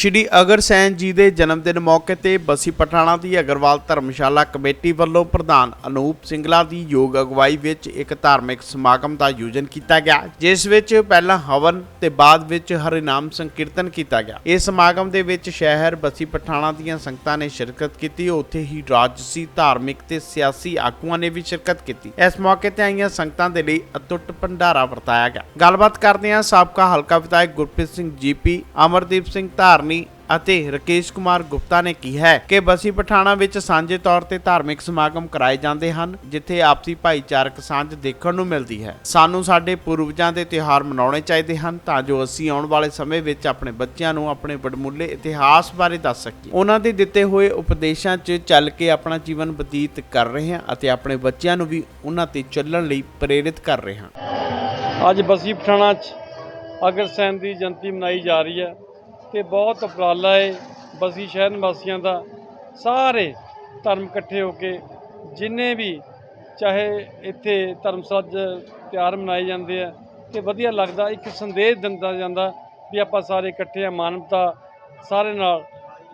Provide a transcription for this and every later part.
ਸ਼੍ਰੀ ਅਗਰਸੈਨ ਜੀ ਦੇ ਜਨਮ ਦਿਨ ਮੌਕੇ ਤੇ ਬਸੀ ਪਠਾਣਾ ਦੀ ਅਗਰਵਾਲ ਧਰਮਸ਼ਾਲਾ ਕਮੇਟੀ ਵੱਲੋਂ ਪ੍ਰਧਾਨ ਅਨੂਪ ਸਿੰਗਲਾ ਦੀ ਯੋਗ ਅਗਵਾਈ ਵਿੱਚ ਇੱਕ ਧਾਰਮਿਕ ਸਮਾਗਮ ਦਾ ਆਯੋਜਨ ਕੀਤਾ ਗਿਆ, ਜਿਸ ਵਿੱਚ ਪਹਿਲਾਂ ਹਵਨ ਤੇ ਬਾਅਦ ਵਿੱਚ ਹਰਿਨਾਮ ਸੰਕੀਰਤਨ ਕੀਤਾ ਗਿਆ। ਇਸ ਸਮਾਗਮ ਦੇ ਵਿੱਚ ਸ਼ਹਿਰ ਬਸੀ ਪਠਾਣਾ ਦੀਆਂ ਸੰਗਤਾਂ ਨੇ ਸ਼ਿਰਕਤ ਕੀਤੀ, ਉੱਥੇ ਹੀ ਰਾਜਸੀ, ਧਾਰਮਿਕ ਤੇ ਸਿਆਸੀ ਆਗੂਆਂ ਨੇ ਵੀ ਸ਼ਿਰਕਤ ਕੀਤੀ। ਇਸ ਮੌਕੇ ਤੇ ਆਈਆਂ ਸੰਗਤਾਂ ਦੇ ਲਈ ਅਤੁੱਟ ਭੰਡਾਰਾ ਵਰਤਾਇਆ ਗਿਆ। ਗੱਲਬਾਤ ਕਰਦੇ ਹਾਂ ਸਾਬਕਾ ਹਲਕਾ ਵਿਧਾਇਕ ਗੁਰਪ੍ਰੀਤ ਸਿੰਘ ਜੀਪੀ, ਅਮਰਦੀਪ ਸਿੰਘ ਧਾਰਨੀ ਅਤੇ ਰਕੇਸ਼ ਕੁਮਾਰ ਗੁਪਤਾ ਨੇ ਕਿਹਾ ਹੈ ਕਿ ਬਸੀ ਪਠਾਣਾ ਵਿੱਚ ਸਾਂਝੇ ਤੌਰ ਤੇ ਧਾਰਮਿਕ ਸਮਾਗਮ ਕਰਾਏ ਜਾਂਦੇ ਹਨ, ਜਿੱਥੇ ਆਪਸੀ ਭਾਈਚਾਰਕ ਸਾਂਝ ਦੇਖਣ ਨੂੰ ਮਿਲਦੀ ਹੈ। ਸਾਨੂੰ ਸਾਡੇ ਪੂਰਵਜਾਂ ਦੇ ਤਿਉਹਾਰ ਮਨਾਉਣੇ ਚਾਹੀਦੇ ਹਨ ਤਾਂ ਜੋ ਅਸੀਂ ਆਉਣ ਵਾਲੇ ਸਮੇਂ ਵਿੱਚ ਆਪਣੇ ਬੱਚਿਆਂ ਨੂੰ ਆਪਣੇ ਵਡਮੁੱਲੇ ਇਤਿਹਾਸ ਬਾਰੇ ਦੱਸ ਸਕੀਏ। ਉਹਨਾਂ ਦੇ ਦਿੱਤੇ ਹੋਏ ਉਪਦੇਸ਼ਾਂ 'ਚ ਚੱਲ ਕੇ ਆਪਣਾ ਜੀਵਨ ਬਤੀਤ ਕਰ ਰਹੇ ਹਾਂ ਅਤੇ ਆਪਣੇ ਬੱਚਿਆਂ ਨੂੰ ਵੀ ਉਹਨਾਂ ਤੇ ਚੱਲਣ ਲਈ ਪ੍ਰੇਰਿਤ ਕਰ ਰਹੇ ਹਾਂ। ਅੱਜ ਬਸੀ ਪਠਾਣਾ 'ਚ ਅਗਰਸੈਨ ਦੀ ਜਯੰਤੀ ਮਨਾਈ ਜਾ ਰਹੀ ਹੈ। ਤੇ ਬਹੁਤ ਉਪਰਾਲਾ ਹੈ ਬਸੀ ਸ਼ਹਿਰ ਨਿਵਾਸੀਆਂ ਦਾ। ਸਾਰੇ ਧਰਮ ਇਕੱਠੇ ਹੋ ਕੇ ਜਿੰਨੇ ਵੀ ਚਾਹੇ ਇੱਥੇ ਧਰਮਸੱਜ ਤਿਉਹਾਰ ਮਨਾਏ ਜਾਂਦੇ ਆ ਤੇ ਵਧੀਆ ਲੱਗਦਾ, ਇੱਕ ਸੰਦੇਸ਼ ਦਿੰਦਾ ਜਾਂਦਾ ਵੀ ਆਪਾਂ ਸਾਰੇ ਇਕੱਠੇ ਆ, ਮਾਨਵਤਾ ਸਾਰੇ ਨਾਲ,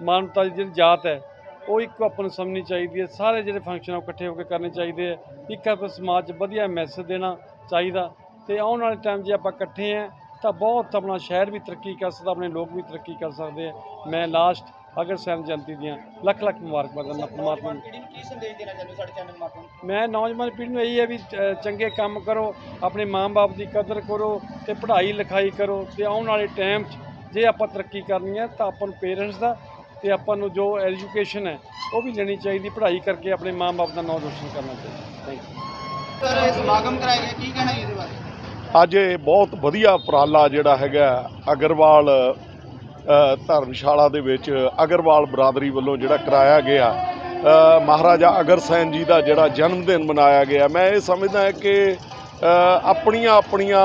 ਮਾਨਵਤਾ ਦੀ ਜਿਹੜੀ ਜਾਤ ਹੈ, ਉਹ ਇੱਕੋ ਆਪਾਂ ਨੂੰ ਸਮਝਣੀ ਚਾਹੀਦੀ ਹੈ। ਸਾਰੇ ਜਿਹੜੇ ਫੰਕਸ਼ਨ ਆ ਉਹ ਇਕੱਠੇ ਹੋ ਕੇ ਕਰਨੇ ਚਾਹੀਦੇ ਆ। ਇੱਕ ਆਪਣੇ ਸਮਾਜ 'ਚ ਵਧੀਆ ਮੈਸੇਜ ਦੇਣਾ ਚਾਹੀਦਾ ਤੇ ਆਉਣ ਵਾਲੇ ਟਾਈਮ 'ਜੇ ਆਪਾਂ ਇਕੱਠੇ ਆ ਤਾਂ ਬਹੁਤ ਆਪਣਾ ਸ਼ਹਿਰ ਵੀ ਤਰੱਕੀ ਕਰ ਸਕਦਾ ਆਪਣੇ ਲੋਕ ਵੀ ਤਰੱਕੀ ਕਰ ਸਕਦੇ ਆ। ਮੈਂ ਲਾਸਟ ਅਗਰ ਸੈਨ ਜਯੰਤੀ ਦੀਆਂ ਲੱਖ ਲੱਖ ਮੁਬਾਰਕਬਾਦ ਦਿੰਦਾ ਪਰਮਾਤਮਾ ਨੂੰ। ਪੀੜ੍ਹੀ ਨੂੰ ਕੀ ਸੰਦੇਸ਼ ਦੇਣਾ ਚਾਹੁੰਦੇ ਹੋ ਸਾਡੇ ਚੈਨਲ ਮਾਧਿਅਮ ਮੈਂ ਨੌਜਵਾਨ ਪੀੜ੍ਹੀ ਨੂੰ ਇਹੀ ਹੈ ਵੀ ਚੰਗੇ ਕੰਮ ਕਰੋ ਆਪਣੇ ਮਾਂ-ਬਾਪ ਦੀ ਕਦਰ ਕਰੋ ਤੇ ਪੜ੍ਹਾਈ ਲਿਖਾਈ ਕਰੋ ਤੇ ਆਉਣ ਵਾਲੇ ਟਾਈਮ 'ਚ ਜੇ ਆਪਾਂ ਤਰੱਕੀ ਕਰਨੀ ਹੈ ਤਾਂ ਆਪਾਂ ਨੂੰ ਪੇਰੈਂਟਸ ਦਾ ਤੇ ਆਪਾਂ ਨੂੰ ਜੋ ਐਜੂਕੇਸ਼ਨ ਹੈ ਉਹ ਵੀ ਲੈਣੀ ਚਾਹੀਦੀ ਪੜ੍ਹਾਈ ਕਰਕੇ ਆਪਣੇ ਮਾਂ-ਬਾਪ ਦਾ ਨਾਮ ਰੋਸ਼ਨ ਕਰਨਾ ਚਾਹੀਦਾ। ਥੈਂਕ ਯੂ ਸਰ ਇਹ ਸਮਾਗਮ ਕਰਾਇਆ ਗਿਆ ਕੀ ਕਹਿਣਾ ਜੀ ਅੱਜ ਇਹ ਬਹੁਤ ਵਧੀਆ ਉਪਰਾਲਾ ਜਿਹੜਾ ਹੈਗਾ ਅਗਰਵਾਲ ਧਰਮਸ਼ਾਲਾ ਦੇ ਵਿੱਚ ਅਗਰਵਾਲ ਬਰਾਦਰੀ ਵੱਲੋਂ ਜਿਹੜਾ ਕਰਾਇਆ ਗਿਆ। ਮਹਾਰਾਜਾ ਅਗਰਸੈਨ ਜੀ ਦਾ ਜਿਹੜਾ ਜਨਮ ਦਿਨ ਮਨਾਇਆ ਗਿਆ, ਮੈਂ ਇਹ ਸਮਝਦਾ ਕਿ ਆਪਣੀਆਂ ਆਪਣੀਆਂ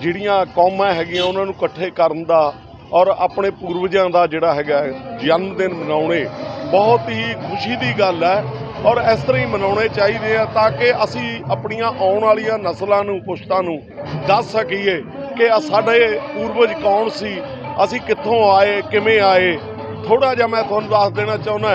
ਜਿਹੜੀਆਂ ਕੌਮਾਂ ਹੈਗੀਆਂ, ਉਹਨਾਂ ਨੂੰ ਇਕੱਠੇ ਕਰਨ ਦਾ ਔਰ ਆਪਣੇ ਪੂਰਵਜਾਂ ਦਾ ਜਿਹੜਾ ਹੈਗਾ ਜਨਮ ਦਿਨ ਮਨਾਉਣੇ ਬਹੁਤ ਹੀ ਖੁਸ਼ੀ ਦੀ ਗੱਲ ਹੈ। ਔਰ ਇਸ ਤਰ੍ਹਾਂ ਹੀ ਮਨਾਉਣੇ ਚਾਹੀਦੇ ਆ ਤਾਂ ਕਿ ਅਸੀਂ ਆਪਣੀਆਂ ਆਉਣ ਵਾਲੀਆਂ ਨਸਲਾਂ ਨੂੰ, ਪੁਸ਼ਤਾਂ ਨੂੰ ਦੱਸ ਸਕੀਏ ਕਿ ਆ ਸਾਡੇ ਪੂਰਵਜ ਕੌਣ ਸੀ, ਅਸੀਂ ਕਿੱਥੋਂ ਆਏ, ਕਿਵੇਂ ਆਏ। ਥੋੜਾ ਜਿਹਾ ਮੈਂ ਤੁਹਾਨੂੰ ਦੱਸ ਦੇਣਾ ਚਾਹੁੰਦਾ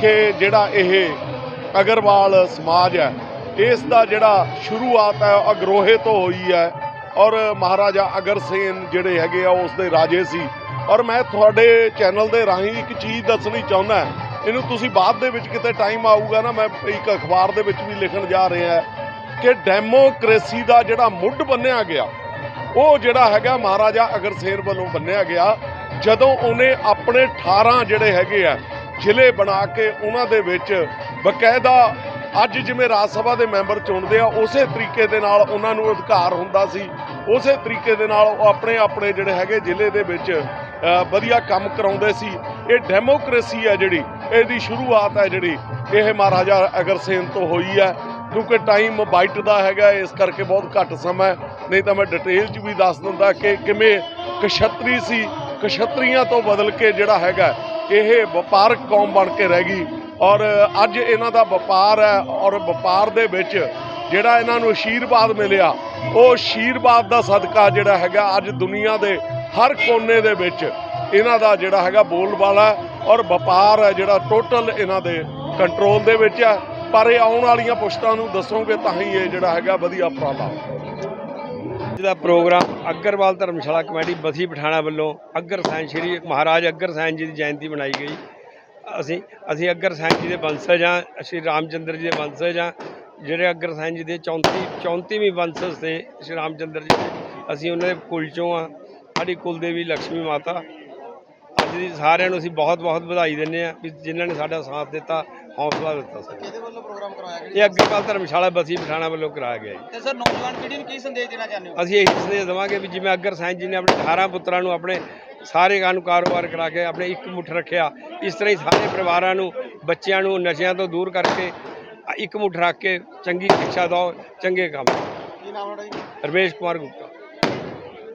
ਕਿ ਜਿਹੜਾ ਇਹ ਅਗਰਵਾਲ ਸਮਾਜ ਹੈ, ਇਸ ਦਾ ਜਿਹੜਾ ਸ਼ੁਰੂਆਤ ਹੈ ਅਗਰੋਹੇ ਤੋਂ ਹੋਈ ਹੈ ਔਰ ਮਹਾਰਾਜਾ ਅਗਰਸੇਨ ਜਿਹੜੇ ਹੈਗੇ ਆ, ਉਸ ਦੇ ਰਾਜੇ ਸੀ। ਔਰ ਮੈਂ ਤੁਹਾਡੇ ਚੈਨਲ ਦੇ ਰਾਹੀਂ ਇੱਕ ਚੀਜ਼ ਦੱਸਣੀ ਚਾਹੁੰਦਾ ਇਹਨੂੰ ਤੁਸੀਂ ਬਾਅਦ ਦੇ ਵਿੱਚ ਕਿਤੇ ਟਾਈਮ ਆਊਗਾ ਨਾ, ਮੈਂ ਇੱਕ ਅਖਬਾਰ ਦੇ ਵਿੱਚ ਵੀ ਲਿਖਣ ਜਾ ਰਿਹਾ ਕਿ ਡੈਮੋਕ੍ਰੇਸੀ ਦਾ ਜਿਹੜਾ ਮੁੱਢ ਬੰਨਿਆ ਗਿਆ, ਉਹ ਜਿਹੜਾ ਹੈਗਾ ਮਹਾਰਾਜਾ ਅਗਰਸੇਨ ਵੱਲੋਂ ਬੰਨਿਆ ਗਿਆ, ਜਦੋਂ ਉਹਨੇ ਆਪਣੇ 18 ਜਿਹੜੇ ਹੈਗੇ ਆ, ਜ਼ਿਲ੍ਹੇ ਬਣਾ ਕੇ ਉਹਨਾਂ ਦੇ ਵਿੱਚ ਬਕਾਇਦਾ ਅੱਜ ਜਿਵੇਂ ਰਾਜ ਸਭਾ ਦੇ ਮੈਂਬਰ ਚੁਣਦੇ ਆ, ਉਸੇ ਤਰੀਕੇ ਦੇ ਨਾਲ ਉਹਨਾਂ ਨੂੰ ਅਧਿਕਾਰ ਹੁੰਦਾ ਸੀ, ਉਸੇ ਤਰੀਕੇ ਦੇ ਨਾਲ ਉਹ ਆਪਣੇ ਆਪਣੇ ਜਿਹੜੇ ਹੈਗੇ ਜ਼ਿਲ੍ਹੇ ਦੇ ਵਿੱਚ ਵਧੀਆ ਕੰਮ ਕਰਾਉਂਦੇ ਸੀ। ਇਹ ਡੈਮੋਕ੍ਰੇਸੀ ਹੈ ਜਿਹੜੀ ਇਹਦੀ ਸ਼ੁਰੂਆਤ ਹੈ ਜਿਹੜੀ ਇਹ ਮਹਾਰਾਜਾ ਅਗਰਸੇਨ ਤੋਂ ਹੋਈ ਹੈ, ਕਿਉਂਕਿ ਟਾਈਮ ਬਾਈਟ ਦਾ ਹੈਗਾ, ਇਸ ਕਰਕੇ ਬਹੁਤ ਘੱਟ ਸਮਾਂ ਨਹੀਂ ਤਾਂ ਮੈਂ ਡਿਟੇਲ 'ਚ ਵੀ ਦੱਸ ਦਿੰਦਾ ਕਿ ਕਿਵੇਂ ਕਸ਼ਤਰੀ ਸੀ ਕਸ਼ਤਰੀਆਂ ਤੋਂ ਬਦਲ ਕੇ ਜਿਹੜਾ ਹੈਗਾ, ਇਹ ਵਪਾਰਕ ਕੌਮ ਬਣ ਕੇ ਰਹਿ ਗਈ। ਔਰ ਅੱਜ ਇਹਨਾਂ ਦਾ ਵਪਾਰ ਹੈ, ਔਰ ਵਪਾਰ ਦੇ ਵਿੱਚ ਜਿਹੜਾ ਇਹਨਾਂ ਨੂੰ ਆਸ਼ੀਰਵਾਦ ਮਿਲਿਆ, ਉਹ ਆਸ਼ੀਰਵਾਦ ਦਾ ਸਦਕਾ ਜਿਹੜਾ ਹੈਗਾ ਅੱਜ ਦੁਨੀਆ ਦੇ ਹਰ ਕੋਨੇ ਦੇ ਵਿੱਚ ਇਹਨਾਂ ਦਾ ਜਿਹੜਾ ਹੈਗਾ ਬੋਲਬਾਲਾ ਔਰ ਵਪਾਰ ਹੈ ਜਿਹੜਾ ਟੋਟਲ ਇਹਨਾਂ ਦੇ ਕੰਟਰੋਲ ਦੇ ਵਿੱਚ ਹੈ ਪਰ ਇਹ ਆਉਣ ਵਾਲੀਆਂ ਪੁਸ਼ਤਾਂ ਨੂੰ ਦੱਸੋਗੇ ਤਾਂ ਹੀ ਇਹ ਜਿਹੜਾ ਹੈਗਾ ਵਧੀਆ ਉਪਰਾਲਾ ਅੱਜ ਦਾ ਪ੍ਰੋਗਰਾਮ ਅਗਰਵਾਲ ਧਰਮਸ਼ਾਲਾ ਕਮੇਟੀ ਬਸੀ ਪਠਾਣਾ ਵੱਲੋਂ ਅਗਰ ਸੈਨ ਸ਼੍ਰੀ ਮਹਾਰਾਜ ਅਗਰ ਸੈਨ ਜੀ ਦੀ ਜਯੰਤੀ ਮਨਾਈ ਗਈ। ਅਸੀਂ ਅਸੀਂ ਅਗਰ ਸੈਨ ਜੀ ਦੇ ਵੰਸ਼ਜ ਹਾਂ, ਸ਼੍ਰੀ ਰਾਮਚੰਦਰ ਜੀ ਦੇ ਵੰਸ਼ਜ ਹਾਂ, ਜਿਹੜੇ ਅਗਰ ਸੈਨ ਜੀ ਦੇ 34 34ਵੀਂ ਵੰਸ਼ਜ ਤੇ ਸ਼੍ਰੀ ਰਾਮਚੰਦਰ ਜੀ ਦੇ, ਅਸੀਂ ਉਹਨਾਂ ਦੇ ਕੁਲ ਚੋਂ ਹਾਂ। ਸਾਡੀ ਕੁਲ ਦੇਵੀ ਲక్ష్ਮੀ ਮਾਤਾ ਅੱਜ ਦੀ ਸਾਰਿਆਂ ਨੂੰ ਅਸੀਂ ਬਹੁਤ ਬਹੁਤ ਵਧਾਈ ਦਿੰਦੇ ਹਾਂ ਵੀ ਜਿਨ੍ਹਾਂ ਨੇ ਸਾਡਾ ਸਾਥ ਦਿੱਤਾ ਹੌਸਲਾ ਦਿੱਤਾ ਸਾਨੂੰ। ਕਿਹਦੇ ਵੱਲੋਂ ਪ੍ਰੋਗਰਾਮ ਕਰਵਾਇਆ ਇਹ ਗਿਆ ਅਗਰਵਾਲ ਧਰਮਸ਼ਾਲਾ ਬਸੀ ਪਠਾਣਾ ਵੱਲੋਂ ਕਰਾਇਆ ਗਿਆ ਜੀ। ਤੇ ਸਰ ਨੌਜਵਾਨ ਪੀੜ੍ਹੀ ਨੂੰ ਕੀ ਸੰਦੇਸ਼ ਦੇਣਾ ਚਾਹੁੰਦੇ ਹੋ? ਅਸੀਂ ਇਹੀ ਸੰਦੇਸ਼ ਦੇਵਾਂਗੇ ਵੀ ਜਿਵੇਂ ਅਗਰ ਸਾਈਂ ਜੀ ਨੇ ਆਪਣੇ 18 ਪੁੱਤਰਾਂ ਨੂੰ ਆਪਣੇ ਸਾਰੇ ਨੂੰ ਕਾਰੋਬਾਰ ਕਰਾ ਕੇ ਆਪਣੇ ਇੱਕ ਮੁੱਠ ਰੱਖਿਆ ਇਸ ਤਰ੍ਹਾਂ ਹੀ ਸਾਰੇ ਪਰਿਵਾਰਾਂ ਨੂੰ ਬੱਚਿਆਂ ਨੂੰ ਨਸ਼ਿਆਂ ਤੋਂ ਦੂਰ ਕਰਕੇ ਇੱਕ ਮੁੱਠ ਰੱਖ ਕੇ ਚੰਗੀ ਸਿੱਖਿਆ ਦਿਓ ਚੰਗੇ ਕੰਮ ਕੀ ਨਾਮ ਹੈ ਰਮੇਸ਼ ਕੁਮਾਰ ਗੁਪਤਾ।